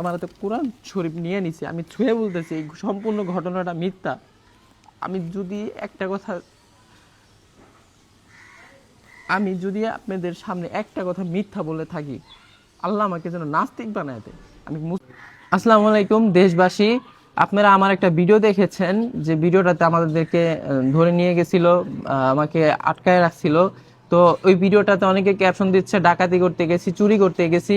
আমার হাতে কোরআন শরীফ নিয়ে নিছি, আমি ছুঁয়ে বলতেছি, এই সম্পূর্ণ ঘটনাটা মিথ্যা। আমি যদি একটা কথা, আমি যদি আপনাদের সামনে একটা কথা মিথ্যা বলে থাকি, আল্লাহ আমাকে যেন নাস্তিক বানায় দেয়। আমি আসসালামু আলাইকুম, দেশবাসী। আপনারা আমার একটা ভিডিও দেখেছেন, যে ভিডিওটাতে আমাদেরকে ধরে নিয়ে গেছিল আমাকে আটকায় রাখছিল। তো ওই ভিডিওটাতে অনেকে ক্যাপশন দিচ্ছে, ডাকাতি করতে গেছি, চুরি করতে গেছি।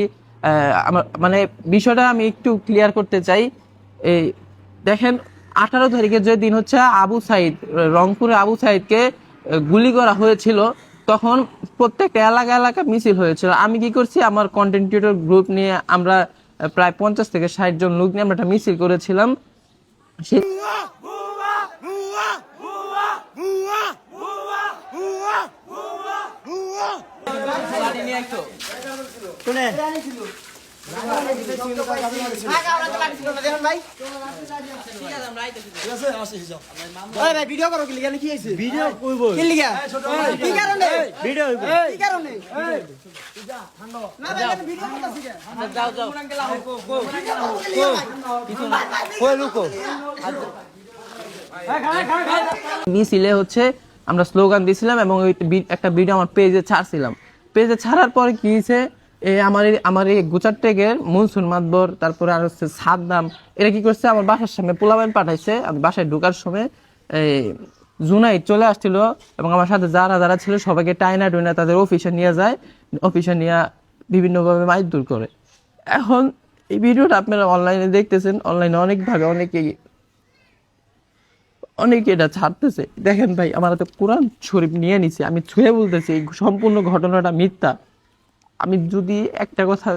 মানে বিষয়টা আমি একটু ক্লিয়ার করতে চাই। এই দেখেন, আঠারো তারিখের যে দিন হচ্ছে আবু সাইদ, রংপুরে আবু সাইদকে গুলি করা হয়েছিল। তখন প্রত্যেকটা এলাকা এলাকা মিছিল হয়েছিল। আমি কি করছি, আমার কন্টেন্ট গ্রুপ নিয়ে আমরা প্রায় পঞ্চাশ থেকে ষাট জন লোক নিয়ে আমরা একটা মিছিল করেছিলাম। ভাই ভিডিও করো কি লিগা কি হইছে ভিডিও কইবো। কি লিগা? কি কারণে? ভিডিও হইবো কি কারণে? না ভাই ভিডিও করতেছি কে যাও যাও। কই লুকো। মিছিলে হচ্ছে আমরা স্লোগান দিছিলাম এবং ওই বি- একটা ভিডিও আমার পেজে ছাড়ছিলাম। পেজে ছাড়ার পরে কি হয়েছে এই আমার আমার এই গুচার টেকের মনসুন মাতবর, তারপরে আর হচ্ছে সাদ্দাম, এরা কি করছে? আমার বাসার সামনে পোলাবাইন পাঠাইছে। আমি বাসায় ঢোকার সময় এই জুনাই চলে আসছিল এবং আমার সাথে যারা যারা ছিল সবাইকে টাইনা টুইনা তাদের অফিসে নিয়ে যায়, অফিসে নিয়ে বিভিন্নভাবে মাইদুর করে। এখন এই ভিডিওটা আপনারা অনলাইনে দেখতেছেন, অনলাইনে অনেকভাবে অনেকেই অনেকে এটা ছাড়তেছে। দেখেন ভাই, আমার তো কোরআন শরীফ নিয়ে নিছে, আমি ছুঁয়ে বলতেছি, এই সম্পূর্ণ ঘটনাটা মিথ্যা। আমি যদি একটা কথা,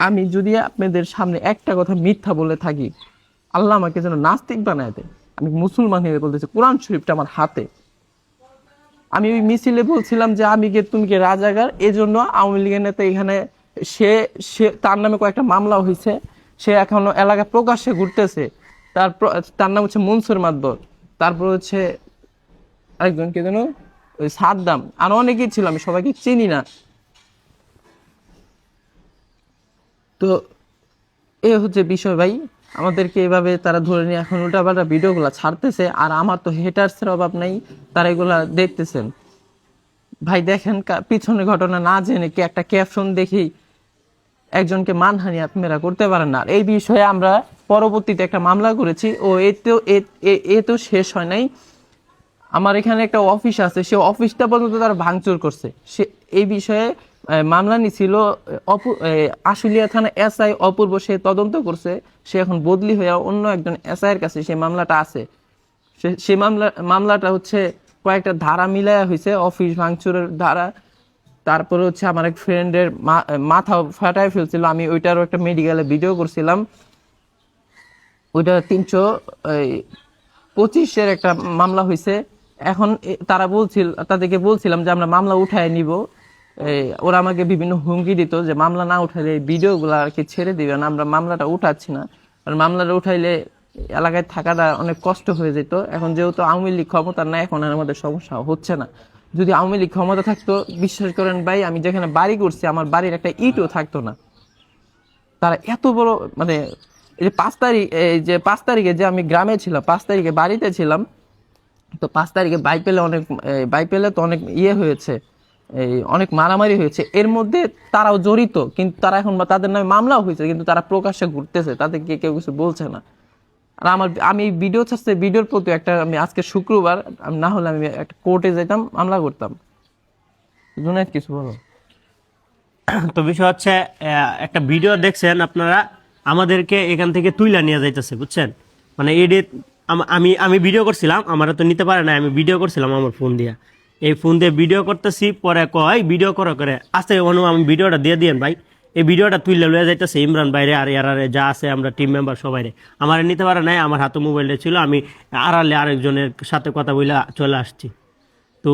আমি যদি আপনাদের সামনে একটা কথা মিথ্যা বলে থাকি, আল্লাহ আমাকে যেন নাস্তিক বানায় দেয়। আমি মুসলমান হয়ে বলতেছি, কোরআন শরীফটা আমার হাতে। আমি ওই মিছিলে বলছিলাম যে, আমি কে তুমি কে রাজাগার এই জন্য আওয়ামী লীগের নেতা এখানে, সে সে, তার নামে কয়েকটা মামলা হয়েছে। সে এখনও এলাকা প্রকাশ্যে ঘুরতেছে। তার তার নাম হচ্ছে মনসুর মাদবর তারপর হচ্ছে আরেকজন কে যেন? ওই সাদ্দাম আর অনেকেই ছিল, আমি সবাইকে চিনি না। তো এ হচ্ছে বিষয় ভাই, আমাদেরকে এভাবে তারা ধরে নিয়ে এখন উল্টাপাল্টা ভিডিওগুলো ছাড়তেছে, আর আমার তো হেটার্সের অভাব নাই, তারা এগুলা দেখতেছেন। ভাই দেখেন পিছনে ঘটনা না জেনে কি একটা ক্যাপশন দেখেই একজনকে মানহানি আপনারা করতে পারেন না। এই বিষয়ে আমরা পরবর্তীতে একটা মামলা করেছি, ও এতেও তো শেষ হয় নাই। আমার এখানে একটা অফিস আছে, সে অফিসটা পর্যন্ত তারা ভাঙচুর করছে। সে এই বিষয়ে মামলা নিছিল অপু আশুলিয়া থানা এসআই অপূর্ব, সে তদন্ত করছে। সে এখন বদলি হয়ে অন্য একজন এসআই এর কাছে সে মামলাটা আছে। সে- সে মামলা, মামলাটা হচ্ছে কয়েকটা ধারা মিলায়া হয়েছে অফিস ভাঙচুরের ধারা। তারপরে হচ্ছে আমার এক ফ্রেন্ডের মাথা ফাটায় ফেলছিল। আমি ওইটারও একটা মেডিকেলে ভিডিও করছিলাম। ওইটা তিনশো পঁচিশের একটা মামলা হয়েছে এখন তারা বলছিল, তাদেরকে বলছিলাম যে আমরা মামলা উঠায় নিব। ওরা আমাকে বিভিন্ন হুমকি দিত যে মামলা না উঠাইলে এই ভিডিওগুলো আর কি ছেড়ে দিবেন আমরা মামলাটা উঠাচ্ছি না। আর মামলাটা উঠাইলে এলাকায় থাকাটা অনেক কষ্ট হয়ে যেত। এখন যেহেতু আওয়ামী লীগ ক্ষমতা নাই, এখন আর আমাদের সমস্যা হচ্ছে না। যদি আওয়ামী লীগ ক্ষমতা থাকতো, বিশ্বাস করেন ভাই, আমি যেখানে বাড়ি করছি, আমার বাড়ির একটা ইটও থাকতো না। তারা এত বড় মানে এই যে পাঁচ তারিখ, এই যে পাঁচ তারিখে যে আমি গ্রামে ছিলাম, পাঁচ তারিখে বাড়িতে ছিলাম তো পাঁচ তারিখে বাই পেলে অনেক বাই পেলে তো অনেক ইয়ে হয়েছে, এই অনেক মারামারি হয়েছে। এর মধ্যে তারাও জড়িত, কিন্তু তারা এখন বা- তাদের নামে মামলাও হয়েছে, কিন্তু তারা প্রকাশ্যে ঘুরতেছে তাদেরকে কেউ কিছু বলছে না। আর আমার, আমি ভিডিও ছাড়ছে ভিডিওর প্রতি একটা, আমি আজকে শুক্রবার না হলে আমি একটা কোর্টে যেতাম, মামলা করতাম। জুনাইদ কিছু বলো? তো বিষয় হচ্ছে একটা ভিডিও দেখছেন আপনারা, আমাদেরকে এখান থেকে তুইলা নিয়ে যাইতেছে, বুঝছেন? মানে এডি আমি আমি ভিডিও করছিলাম আমারা তো নিতে পারে না আমি ভিডিও করছিলাম আমার ফোন দিয়া। এই ফোন দিয়ে ভিডিও করতেছি, পরে কয় ভিডিও করো করে। আস্তে অনু, আমি ভিডিওটা দিয়ে দিয়েন ভাই। এই ভিডিওটা তুইলে লয়ে যাইতেছে, ইমরান বাইরে আর ইয়ারারে যা আছে আমরা টিম মেম্বার সবাই আমার নিতে পারে নাই, আমার হাতে মোবাইলটা ছিল, আমি আড়ালে আরেকজনের সাথে কথা বলে চলে আসছি। তো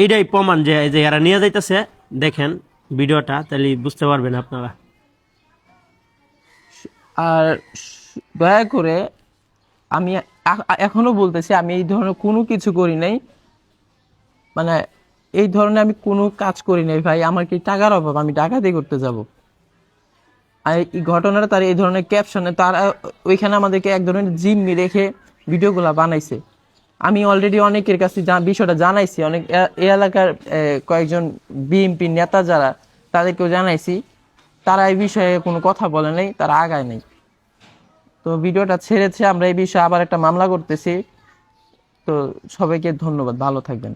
এইটাই প্রমাণ যে যে এরা নিয়ে যাইতেছে, দেখেন ভিডিওটা তাহলে বুঝতে পারবেন আপনারা। আর দয়া করে আমি এখনও বলতেছি, আমি এই ধরনের কোনো কিছু করি নাই। মানে এই ধরনের আমি কোনো কাজ করি নাই, ভাই। আমার কি টাকার অভাব? আমি ডাকাতি করতে যাব। আর এই ঘটনাটা তার এই ধরনের ক্যাপশনে তারা ওইখানে আমাদেরকে এক ধরনের জিম্মি রেখে ভিডিওগুলো বানাইছে। আমি অলরেডি অনেকের কাছে বিষয়টা জানাইছি। অনেক এ- এলাকার কয়েকজন বিএনপি নেতা যারা, তাদেরকেও জানাইছি। তারা এই বিষয়ে কোনো কথা বলে নাই, তারা আগায় নাই। তো ভিডিওটা ছেড়েছে, আমরা এই বিষয়ে আবার একটা মামলা করতেছি। তো সবাইকে ধন্যবাদ, ভালো থাকবেন।